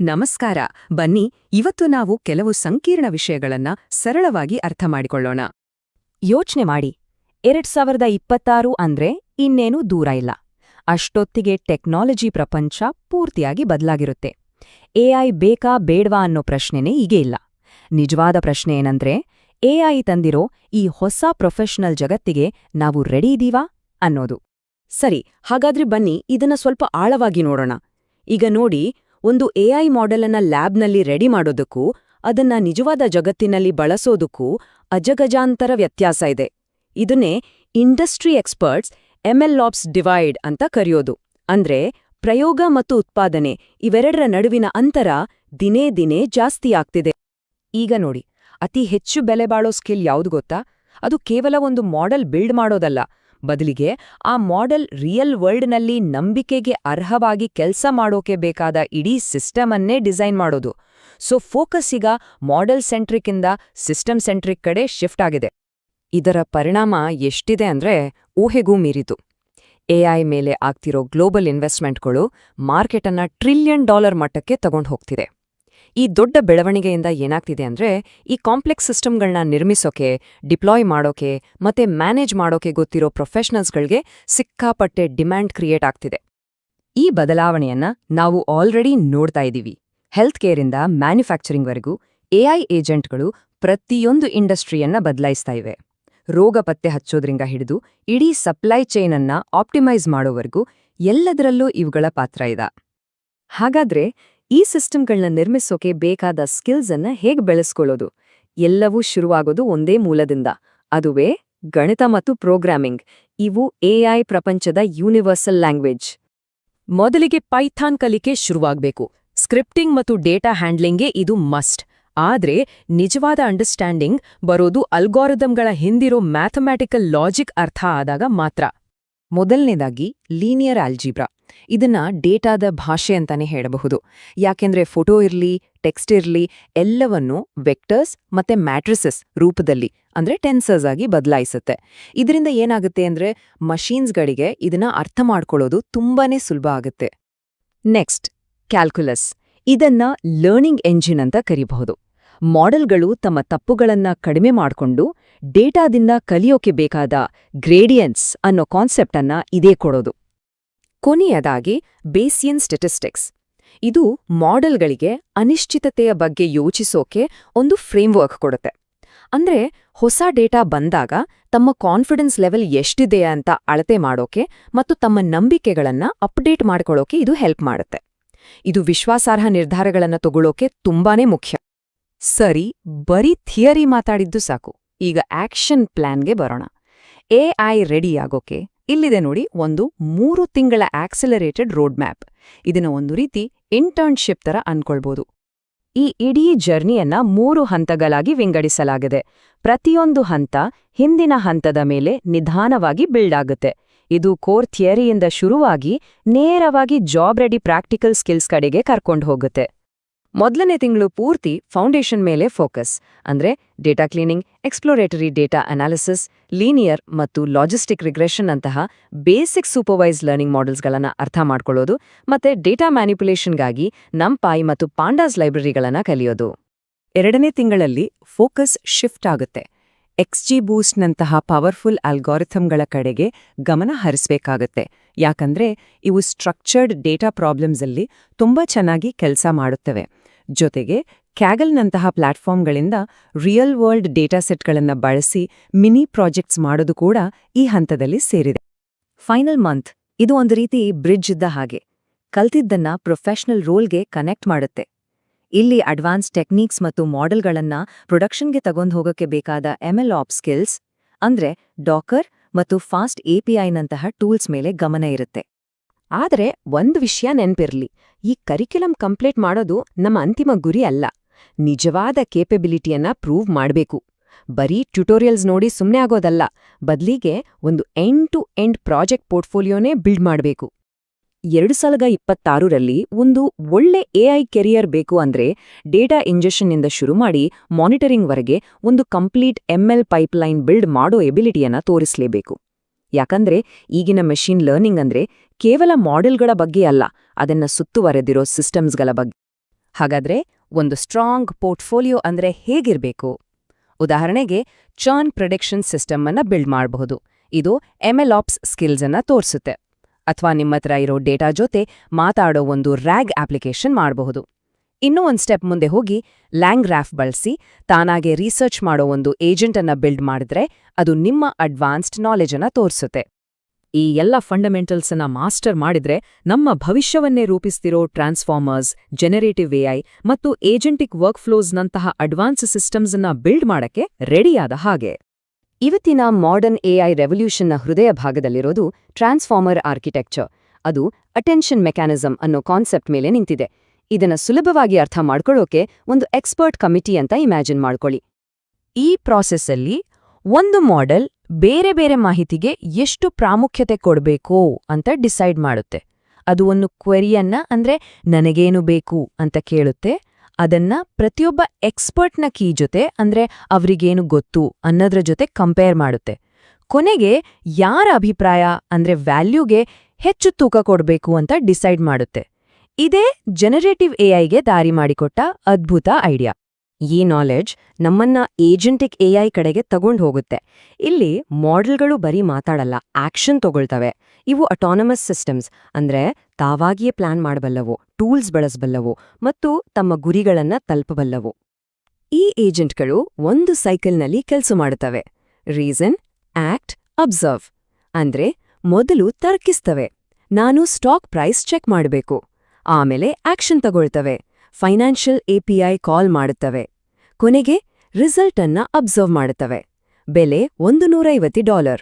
ನಮಸ್ಕಾರ. ಬನ್ನಿ, ಇವತ್ತು ನಾವು ಕೆಲವು ಸಂಕೀರ್ಣ ವಿಷಯಗಳನ್ನ ಸರಳವಾಗಿ ಅರ್ಥ ಮಾಡಿಕೊಳ್ಳೋಣ. ಯೋಚ್ನೆ ಮಾಡಿ. ಎರಡ್ ಸಾವಿರದ ಇಪ್ಪತ್ತಾರು ಅಂದ್ರೆ ಇನ್ನೇನು ದೂರ ಇಲ್ಲ. ಅಷ್ಟೊತ್ತಿಗೆ ಟೆಕ್ನಾಲಜಿ ಪ್ರಪಂಚ ಪೂರ್ತಿಯಾಗಿ ಬದಲಾಗಿರುತ್ತೆ. ಎಐ ಬೇಕಾ ಬೇಡ್ವಾ ಅನ್ನೋ ಪ್ರಶ್ನೆನೇ ಈಗೇ ಇಲ್ಲ. ನಿಜವಾದ ಪ್ರಶ್ನೆ ಏನಂದ್ರೆ ಎಐ ತಂದಿರೋ ಈ ಹೊಸ ಪ್ರೊಫೆಷನಲ್ ಜಗತ್ತಿಗೆ ನಾವು ರೆಡಿ ಇದೀವಾ ಅನ್ನೋದು. ಸರಿ, ಹಾಗಾದ್ರೆ ಬನ್ನಿ, ಇದನ್ನ ಸ್ವಲ್ಪ ಆಳವಾಗಿ ನೋಡೋಣ. ಈಗ ನೋಡಿ ಒಂದು ಎಐ ಮಾಡೆಲನ್ನ ಲ್ಯಾಬ್ನಲ್ಲಿ ರೆಡಿ ಮಾಡೋದಕ್ಕೂ, ಅದನ್ನ ನಿಜವಾದ ಜಗತ್ತಿನಲ್ಲಿ ಬಳಸೋದಕ್ಕೂ ಅಜಗಜಾಂತರ ವ್ಯತ್ಯಾಸ ಇದೆ. ಇದನ್ನೇ ಇಂಡಸ್ಟ್ರಿ ಎಕ್ಸ್ಪರ್ಟ್ಸ್ ಎಂಎಲ್ಆಪ್ಸ್ ಡಿವೈಡ್ ಅಂತ ಕರೆಯೋದು. ಅಂದ್ರೆ ಪ್ರಯೋಗ ಮತ್ತು ಉತ್ಪಾದನೆ ಇವೆರಡರ ನಡುವಿನ ಅಂತರ ದಿನೇ ದಿನೇ ಜಾಸ್ತಿ ಆಗ್ತಿದೆ. ಈಗ ನೋಡಿ, ಅತಿ ಹೆಚ್ಚು ಬೆಲೆ ಬಾಳೋ ಸ್ಕಿಲ್ ಯಾವ್ದು ಗೊತ್ತಾ? ಅದು ಕೇವಲ ಒಂದು ಮಾಡೆಲ್ ಬಿಲ್ಡ್ ಮಾಡೋದಲ್ಲ. ಬದಲಿಗೆ ಆ ಮಾಡೆಲ್ ರಿಯಲ್ ವರ್ಲ್ಡ್ನಲ್ಲಿ ನಂಬಿಕೆಗೆ ಅರ್ಹವಾಗಿ ಕೆಲಸ ಮಾಡೋಕೆ ಬೇಕಾದ ಇಡೀ ಸಿಸ್ಟಮನ್ನೇ ಡಿಸೈನ್ ಮಾಡೋದು. ಸೊ ಫೋಕಸ್ ಈಗ ಮಾಡೆಲ್ ಸೆಂಟ್ರಿಕ್ಕಿಂದ ಸಿಸ್ಟಮ್ ಸೆಂಟ್ರಿಕ್ ಕಡೆ ಶಿಫ್ಟ್ ಆಗಿದೆ. ಇದರ ಪರಿಣಾಮ ಎಷ್ಟಿದೆ ಅಂದ್ರೆ ಊಹೆಗೂ ಮೀರಿತು. ಎಐ ಮೇಲೆ ಆಗ್ತಿರೋ ಗ್ಲೋಬಲ್ ಇನ್ವೆಸ್ಟ್ಮೆಂಟ್ಗಳು ಮಾರ್ಕೆಟನ್ನ ಟ್ರಿಲಿಯನ್ ಡಾಲರ್ ಮಟ್ಟಕ್ಕೆ ತಗೊಂಡು ಹೋಗ್ತಿದೆ. ಈ ದೊಡ್ಡ ಬೆಳವಣಿಗೆಯಿಂದ ಏನಾಗ್ತಿದೆ ಅಂದ್ರೆ ಈ ಕಾಂಪ್ಲೆಕ್ಸ್ ಸಿಸ್ಟಮ್ಗಳನ್ನ ನಿರ್ಮಿಸೋಕೆ, ಡಿಪ್ಲಾಯ್ ಮಾಡೋಕೆ, ಮತ್ತೆ ಮ್ಯಾನೇಜ್ ಮಾಡೋಕೆ ಗೊತ್ತಿರೋ ಪ್ರೊಫೆಷನಲ್ಸ್ಗಳಿಗೆ ಸಿಕ್ಕಾಪಟ್ಟೆ ಡಿಮ್ಯಾಂಡ್ ಕ್ರಿಯೇಟ್ ಆಗ್ತಿದೆ. ಈ ಬದಲಾವಣೆಯನ್ನ ನಾವು ಆಲ್ರೆಡಿ ನೋಡ್ತಾ ಇದ್ದೀವಿ. ಹೆಲ್ತ್ ಕೇರಿಂದ ಮ್ಯಾನುಫ್ಯಾಕ್ಚರಿಂಗ್ವರೆಗೂ ಎಐ ಏಜೆಂಟ್ಗಳು ಪ್ರತಿಯೊಂದು ಇಂಡಸ್ಟ್ರಿಯನ್ನ ಬದಲಾಯಿಸ್ತಾ ಇವೆ. ರೋಗ ಪತ್ತೆ ಹಚ್ಚೋದ್ರಿಂದ ಹಿಡಿದು ಇಡೀ ಸಪ್ಲೈ ಚೈನ್ ಅನ್ನ ಆಪ್ಟಿಮೈಸ್ ಮಾಡೋವರೆಗೂ ಎಲ್ಲದರಲ್ಲೂ ಇವುಗಳ ಪಾತ್ರ ಇದೆ. ಹಾಗಾದ್ರೆ ಈ ಸಿಸ್ಟಮ್ಗಳನ್ನ ನಿರ್ಮಿಸೋಕೆ ಬೇಕಾದ ಸ್ಕಿಲ್ಸ್ ಅನ್ನ ಹೇಗೆ ಬೆಳೆಸ್ಕೊಳ್ಳೋದು? ಎಲ್ಲವೂ ಶುರುವಾಗೋದು ಒಂದೇ ಮೂಲದಿಂದ. ಅದುವೇ ಗಣಿತ ಮತ್ತು ಪ್ರೋಗ್ರಾಮಿಂಗ್. ಇವು ಎಐ ಪ್ರಪಂಚದ ಯೂನಿವರ್ಸಲ್ ಲ್ಯಾಂಗ್ವೇಜ್. ಮೊದಲಿಗೆ ಪೈಥಾನ್ ಕಲಿಕೆ ಶುರುವಾಗಬೇಕು. ಸ್ಕ್ರಿಪ್ಟಿಂಗ್ ಮತ್ತು ಡೇಟಾ ಹ್ಯಾಂಡ್ಲಿಂಗ್ಗೆ ಇದು ಮಸ್ಟ್. ಆದ್ರೆ ನಿಜವಾದ ಅಂಡರ್ಸ್ಟ್ಯಾಂಡಿಂಗ್ ಬರೋದು ಅಲ್ಗಾರಿದಮ್ಗಳ ಹಿಂದಿರೋ ಮ್ಯಾಥಮ್ಯಾಟಿಕಲ್ ಲಾಜಿಕ್ ಅರ್ಥ ಆದಾಗ ಮಾತ್ರ. ಮೊದಲನೇದಾಗಿ ಲೀನಿಯರ್ ಆಲ್ಜಿಬ್ರಾ. ಇದನ್ನ ಡೇಟಾದ ಭಾಷೆ ಅಂತಾನೆ ಹೇಳಬಹುದು. ಯಾಕೆಂದ್ರೆ ಫೋಟೋ ಇರ್ಲಿ, ಟೆಕ್ಸ್ಟ್ ಇರ್ಲಿ, ಎಲ್ಲವನ್ನೂ ವೆಕ್ಟರ್ಸ್ ಮತ್ತೆ ಮ್ಯಾಟ್ರಿಸಸ್ ರೂಪದಲ್ಲಿ, ಅಂದ್ರೆ ಟೆನ್ಸರ್ಸ್ ಆಗಿ ಬದಲಾಯಿಸುತ್ತೆ. ಇದರಿಂದ ಏನಾಗುತ್ತೆ ಅಂದ್ರೆ ಮಷೀನ್ಸ್ಗಳಿಗೆ ಇದನ್ನ ಅರ್ಥ ಮಾಡ್ಕೊಳ್ಳೋದು ತುಂಬಾನೇ ಸುಲಭ ಆಗುತ್ತೆ. Next, calculus. ಇದನ್ನ ಲರ್ನಿಂಗ್ ಎಂಜಿನ್ ಅಂತ ಕರಿಬಹುದು. ಮಾಡೆಲ್ಗಳು ತಮ್ಮ ತಪ್ಪುಗಳನ್ನ ಕಡಿಮೆ ಮಾಡಿಕೊಂಡು ಡೇಟಾದಿಂದ ಕಲಿಯೋಕೆ ಬೇಕಾದ ಗ್ರೇಡಿಯನ್ಸ್ ಅನ್ನೋ ಕಾನ್ಸೆಪ್ಟನ್ನ ಇದೇ ಕೊಡೋದು. ಕೊನೆಯದಾಗಿ, ಬೇಸಿಯನ್ ಸ್ಟೆಟಿಸ್ಟಿಕ್ಸ್ ಇದು ಮಾಡೆಲ್ಗಳಿಗೆ ಅನಿಶ್ಚಿತತೆಯ ಬಗ್ಗೆ ಯೋಚಿಸೋಕೆ ಒಂದು ಫ್ರೇಮ್ವರ್ಕ್ ಕೊಡುತ್ತೆ. ಅಂದ್ರೆ, ಹೊಸ ಡೇಟಾ ಬಂದಾಗ ತಮ್ಮ ಕಾನ್ಫಿಡೆನ್ಸ್ ಲೆವೆಲ್ ಎಷ್ಟಿದೆ ಅಂತ ಅಳತೆ ಮಾಡೋಕೆ ಮತ್ತು ತಮ್ಮ ನಂಬಿಕೆಗಳನ್ನ ಅಪ್ಡೇಟ್ ಮಾಡ್ಕೊಳ್ಳೋಕೆ ಇದು ಹೆಲ್ಪ್ ಮಾಡುತ್ತೆ. ಇದು ವಿಶ್ವಾಸಾರ್ಹ ನಿರ್ಧಾರಗಳನ್ನು ತಗೊಳ್ಳೋಕೆ ತುಂಬಾನೇ ಮುಖ್ಯ. ಸರಿ, ಬರೀ ಥಿಯರಿ ಮಾತಾಡಿದ್ದು ಸಾಕು. ಈಗ ಆಕ್ಷನ್ ಪ್ಲಾನ್ಗೆ ಬರೋಣ. ಎಐ ರೆಡಿ ಆಗೋಕೆ ಇಲ್ಲಿದೆ ನೋಡಿ ಒಂದು ಮೂರು ತಿಂಗಳ ಆಕ್ಸಲರೇಟೆಡ್ ರೋಡ್ ಮ್ಯಾಪ್ ಇದನ್ನ ಒಂದು ರೀತಿ ಇಂಟರ್ನ್ಶಿಪ್ ತರ ಅನ್ಕೊಳ್ಬೋದು. ಈ ಇಡೀ ಜರ್ನಿಯನ್ನ ಮೂರು ಹಂತಗಳಾಗಿ ವಿಂಗಡಿಸಲಾಗಿದೆ. ಪ್ರತಿಯೊಂದು ಹಂತ ಹಿಂದಿನ ಹಂತದ ಮೇಲೆ ನಿಧಾನವಾಗಿ ಬಿಲ್ಡ್ ಆಗುತ್ತೆ. ಇದು ಕೋರ್ ಥಿಯರಿಯಿಂದ ಶುರುವಾಗಿ ನೇರವಾಗಿ ಜಾಬ್ ರೆಡಿ ಪ್ರಾಕ್ಟಿಕಲ್ ಸ್ಕಿಲ್ಸ್ ಕಡೆಗೆ ಕರ್ಕೊಂಡು ಹೋಗುತ್ತೆ. ಮೊದಲನೇ ತಿಂಗಳು ಪೂರ್ತಿ ಫೌಂಡೇಶನ್ ಮೇಲೆ ಫೋಕಸ್. ಅಂದ್ರೆ data cleaning, exploratory data analysis, linear ಮತ್ತು ಲಾಜಿಸ್ಟಿಕ್ ರಿಗ್ರೆಷನ್ ಅಂತಹ ಬೇಸಿಕ್ ಸೂಪರ್ವೈಸ್ ಲರ್ನಿಂಗ್ ಮಾಡೆಲ್ಸ್ಗಳನ್ನು ಅರ್ಥ ಮಾಡ್ಕೊಳ್ಳೋದು ಮತ್ತೆ ಡೇಟಾ ಮ್ಯಾನಿಪುಲೇಷನ್ಗಾಗಿ ನಂಪಾಯ್ ಮತ್ತು ಪಾಂಡಾಸ್ ಲೈಬ್ರರಿಗಳನ್ನ ಕಲಿಯೋದು. ಎರಡನೇ ತಿಂಗಳಲ್ಲಿ ಫೋಕಸ್ ಶಿಫ್ಟ್ ಆಗುತ್ತೆ. ಎಕ್ಸ್ಜಿ ಬೂಸ್ಟ್ನಂತಹ ಪವರ್ಫುಲ್ ಅಲ್ಗಾರಿಥಮ್ಗಳ ಕಡೆಗೆ ಗಮನ ಹರಿಸಬೇಕಾಗತ್ತೆ. ಯಾಕಂದ್ರೆ ಇವು ಸ್ಟ್ರಕ್ಚರ್ಡ್ ಡೇಟಾ ಪ್ರಾಬ್ಲಮ್ಸಲ್ಲಿ ತುಂಬಾ ಚೆನ್ನಾಗಿ ಕೆಲಸ ಮಾಡುತ್ತವೆ. ಜೊತೆಗೆ ಕ್ಯಾಗಲ್ನಂತಹ ಪ್ಲಾಟ್ಫಾರ್ಮ್ಗಳಿಂದ ರಿಯಲ್ ವರ್ಲ್ಡ್ ಡೇಟಾ ಡೇಟಾಸೆಟ್ಗಳನ್ನು ಬಳಸಿ ಮಿನಿ ಪ್ರಾಜೆಕ್ಟ್ಸ್ ಮಾಡೋದು ಕೂಡ ಈ ಹಂತದಲ್ಲಿ ಸೇರಿದೆ. Final month. ಇದು ಒಂದು ರೀತಿ ಬ್ರಿಡ್ಜ್ ಇದ್ದ ಹಾಗೆ. ಕಲ್ತಿದ್ದನ್ನ ಪ್ರೊಫೆಷನಲ್ ರೋಲ್ಗೆ ಕನೆಕ್ಟ್ ಮಾಡುತ್ತೆ. ಇಲ್ಲಿ ಅಡ್ವಾನ್ಸ್ ಟೆಕ್ನಿಕ್ಸ್ ಮತ್ತು ಮಾಡೆಲ್ಗಳನ್ನ ಪ್ರೊಡಕ್ಷನ್ಗೆ ತಗೊಂಡು ಹೋಗೋಕ್ಕೆ ಬೇಕಾದ ಎಂಎಲ್ ಆಪ್ ಸ್ಕಿಲ್ಸ್, ಅಂದ್ರೆ ಡಾಕರ್ ಮತ್ತು ಫಾಸ್ಟ್ ಎಪಿಐನಂತಹ ಟೂಲ್ಸ್ ಮೇಲೆ ಗಮನ ಇರುತ್ತೆ. ಆದರೆ ಒಂದು ವಿಷಯ ನೆನ್ಪಿರ್ಲಿ, ಈ ಕರಿಕ್ಯುಲಂ ಕಂಪ್ಲೀಟ್ ಮಾಡೋದು ನಮ್ಮ ಅಂತಿಮ ಗುರಿ ಅಲ್ಲ. ನಿಜವಾದ ಕೇಪಬಿಲಿಟಿಯನ್ನ ಪ್ರೂವ್ ಮಾಡಬೇಕು. ಬರೀ ಟ್ಯುಟೋರಿಯಲ್ಸ್ ನೋಡಿ ಸುಮ್ಮನೆ ಆಗೋದಲ್ಲ, ಬದಲಿಗೆ ಒಂದು ಎಂಡ್ ಟು ಎಂಡ್ ಪ್ರಾಜೆಕ್ಟ್ ಪೋರ್ಟ್ಫೋಲಿಯೋನೇ ಬಿಲ್ಡ್ ಮಾಡಬೇಕು. ಎರಡು ಸಾವಿರದ ಇಪ್ಪತ್ತಾರರಲ್ಲಿ ಒಂದು ಒಳ್ಳೆ ಎಐ ಕೆರಿಯರ್ ಬೇಕು ಅಂದ್ರೆ ಡೇಟಾ ಇಂಜೆಷನ್ನಿಂದ ಶುರು ಮಾಡಿ ಮಾನಿಟರಿಂಗ್ವರೆಗೆ ಒಂದು ಕಂಪ್ಲೀಟ್ ಎಂಎಲ್ ಪೈಪ್ಲೈನ್ ಬಿಲ್ಡ್ ಮಾಡೋ ಎಬಿಲಿಟಿಯನ್ನ ತೋರಿಸಲೇಬೇಕು. ಯಾಕಂದ್ರೆ ಈಗಿನ ಮೆಷಿನ್ ಲರ್ನಿಂಗ್ ಅಂದ್ರೆ ಕೇವಲ ಮಾಡೆಲ್ಗಳ ಬಗ್ಗೆ ಅಲ್ಲ, ಅದನ್ನ ಸುತ್ತುವರೆದಿರೋ ಸಿಸ್ಟಮ್ಸ್ಗಳ ಬಗ್ಗೆ. ಹಾಗಾದ್ರೆ ಒಂದು ಸ್ಟ್ರಾಂಗ್ ಪೋರ್ಟ್ಫೋಲಿಯೋ ಅಂದ್ರೆ ಹೇಗಿರ್ಬೇಕು? ಉದಾಹರಣೆಗೆ ಚರ್ನ್ ಪ್ರೊಡಿಕ್ಷನ್ ಸಿಸ್ಟಮ್ ಅನ್ನ ಬಿಲ್ಡ್ ಮಾಡಬಹುದು. ಇದು ಎಂಎಲ್ಆಪ್ಸ್ ಸ್ಕಿಲ್ಸ್ ಅನ್ನ ತೋರಿಸುತ್ತೆ. ಅಥವಾ ನಿಮ್ಮತ್ರ ಇರೋ ಡೇಟಾ ಜೊತೆ ಮಾತಾಡೋ ಒಂದು ರ್ಯಾಗ್ ಅಪ್ಲಿಕೇಶನ್ ಮಾಡಬಹುದು. ಇನ್ನೂ ಒಂದು ಸ್ಟೆಪ್ ಮುಂದೆ ಹೋಗಿ ಲ್ಯಾಂಗ್ ಗ್ರಾಫ್ ಬಳಸಿ, ತಾನಾಗೆ ರಿಸರ್ಚ್ ಮಾಡೋ ಒಂದು ಏಜೆಂಟನ್ನು ಬಿಲ್ಡ್ ಮಾಡಿದ್ರೆ ಅದು ನಿಮ್ಮ ಅಡ್ವಾನ್ಸ್ಡ್ ನಾಲೆಜನ್ನು ತೋರಿಸುತ್ತೆ. ಈ ಎಲ್ಲ ಫಂಡಮೆಂಟಲ್ಸ್ ಅನ್ನ ಮಾಸ್ಟರ್ ಮಾಡಿದ್ರೆ ನಮ್ಮ ಭವಿಷ್ಯವನ್ನೇ ರೂಪಿಸ್ತಿರೋ ಟ್ರಾನ್ಸ್ಫಾರ್ಮರ್ಸ್, ಜನರೇಟಿವ್ ಎಐ ಮತ್ತು ಏಜೆಂಟಿಕ್ ವರ್ಕ್ಫ್ಲೋಸ್ನಂತಹ ಅಡ್ವಾನ್ಸ್ ಸಿಸ್ಟಮ್ಸ್ ಅನ್ನ ಬಿಲ್ಡ್ ಮಾಡಕ್ಕೆ ರೆಡಿಯಾದ ಹಾಗೆ. ಇವತ್ತಿನ ಮಾಡರ್ನ್ ಎಐ ರೆವಲ್ಯೂಷನ್ನ ಹೃದಯ ಭಾಗದಲ್ಲಿರೋದು ಟ್ರಾನ್ಸ್ಫಾರ್ಮರ್ ಆರ್ಕಿಟೆಕ್ಚರ್. ಅದು ಅಟೆನ್ಷನ್ ಮೆಕ್ಯಾನಿಸಂ ಅನ್ನೋ ಕಾನ್ಸೆಪ್ಟ್ ಮೇಲೆ ನಿಂತಿದೆ. ಇದನ್ನ ಸುಲಭವಾಗಿ ಅರ್ಥ ಮಾಡ್ಕೊಳ್ಳೋಕೆ ಒಂದು ಎಕ್ಸ್ಪರ್ಟ್ ಕಮಿಟಿ ಅಂತ ಇಮ್ಯಾಜಿನ್ ಮಾಡ್ಕೊಳ್ಳಿ. ಈ ಪ್ರಾಸೆಸ್ಸಲ್ಲಿ ಒಂದು ಮಾಡೆಲ್ ಬೇರೆ ಬೇರೆ ಮಾಹಿತಿಗೆ ಎಷ್ಟು ಪ್ರಾಮುಖ್ಯತೆ ಕೊಡಬೇಕು ಅಂತ ಡಿಸೈಡ್ ಮಾಡುತ್ತೆ. ಅದು ಒಂದು ಕ್ವೆರಿಯನ್ನ ಅಂದ್ರೆ ನನಗೇನು ಬೇಕು ಅಂತ ಕೇಳುತ್ತೆ. ಅದನ್ನ ಪ್ರತಿಯೊಬ್ಬ ಎಕ್ಸ್ಪರ್ಟ್ನ ಕೀ ಜೊತೆ ಅಂದ್ರೆ ಅವರಿಗೇನು ಗೊತ್ತು ಅನ್ನೋದ್ರ ಜೊತೆ ಕಂಪೇರ್ ಮಾಡುತ್ತೆ. ಕೊನೆಗೆ ಯಾರ ಅಭಿಪ್ರಾಯ ಅಂದ್ರೆ ವ್ಯಾಲ್ಯೂಗೆ ಹೆಚ್ಚು ತೂಕ ಕೊಡಬೇಕು ಅಂತ ಡಿಸೈಡ್ ಮಾಡುತ್ತೆ. ಇದೇ ಜನರೇಟಿವ್ ಎಐಗೆ ದಾರಿ ಮಾಡಿಕೊಟ್ಟ ಅದ್ಭುತ ಐಡಿಯಾ. ಈ ನಾಲೆಡ್ಜ್ ನಮ್ಮನ್ನ ಏಜೆಂಟಿಕ್ ಎಐ ಕಡೆಗೆ ತಗೊಂಡು ಹೋಗುತ್ತೆ. ಇಲ್ಲಿ ಮಾಡೆಲ್ಗಳು ಬರೀ ಮಾತಾಡಲ್ಲ ಆಕ್ಷನ್ ತಗೊಳ್ತವೆ. ಇವು ಅಟಾನಮಸ್ ಸಿಸ್ಟಮ್ಸ್ ಅಂದ್ರೆ ತಾವಾಗಿಯೇ ಪ್ಲಾನ್ ಮಾಡಬಲ್ಲವು ಟೂಲ್ಸ್ ಬಳಸಬಲ್ಲವು, ಮತ್ತು ತಮ್ಮ ಗುರಿಗಳನ್ನ ತಲುಪಬಲ್ಲವು. ಈ ಏಜೆಂಟ್ಗಳು ಒಂದು ಸೈಕಲ್ನಲ್ಲಿ ಕೆಲಸ ಮಾಡುತ್ತವೆ. ರೀಸನ್ ಆಕ್ಟ್ ಅಬ್ಸರ್ವ್ ಅಂದ್ರೆ ಮೊದಲು ತರ್ಕಿಸ್ತವೆ. ನಾನು ಸ್ಟಾಕ್ ಪ್ರೈಸ್ ಚೆಕ್ ಮಾಡಬೇಕು. ಆಮೇಲೆ ಆಕ್ಷನ್ ತಗೊಳ್ತವೆ. ಫೈನಾನ್ಷಿಯಲ್ ಎಪಿಐ ಕಾಲ್ ಮಾಡುತ್ತವೆ. ಕೊನೆಗೆ ರಿಸಲ್ಟ್ ಅನ್ನ ಅಬ್ಸರ್ವ್ ಮಾಡುತ್ತವೆ. ಬೆಲೆ ಒಂದು ನೂರೈವತ್ತು ಡಾಲರ್.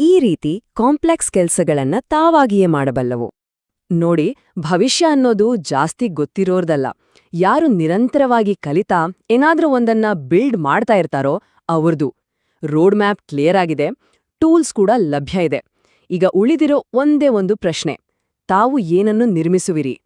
ಈ ರೀತಿ ಕಾಂಪ್ಲೆಕ್ಸ್ ಕೆಲ್ಸಗಳನ್ನ ತಾವಾಗಿಯೇ ಮಾಡಬಲ್ಲವು. ನೋಡಿ, ಭವಿಷ್ಯ ಅನ್ನೋದು ಜಾಸ್ತಿ ಗೊತ್ತಿರೋರ್ದಲ್ಲ. ಯಾರು ನಿರಂತರವಾಗಿ ಕಲಿತಾ ಏನಾದ್ರೂ ಒಂದನ್ನ ಬಿಲ್ಡ್ ಮಾಡ್ತಾ ಇರ್ತಾರೋ ಅವ್ರದು. ರೋಡ್ ಮ್ಯಾಪ್ ಕ್ಲಿಯರ್ ಆಗಿದೆ. ಟೂಲ್ಸ್ ಕೂಡ ಲಭ್ಯ ಇದೆ. ಈಗ ಉಳಿದಿರೋ ಒಂದೇ ಒಂದು ಪ್ರಶ್ನೆ. ತಾವು ಏನನ್ನು ನಿರ್ಮಿಸುವಿರಿ?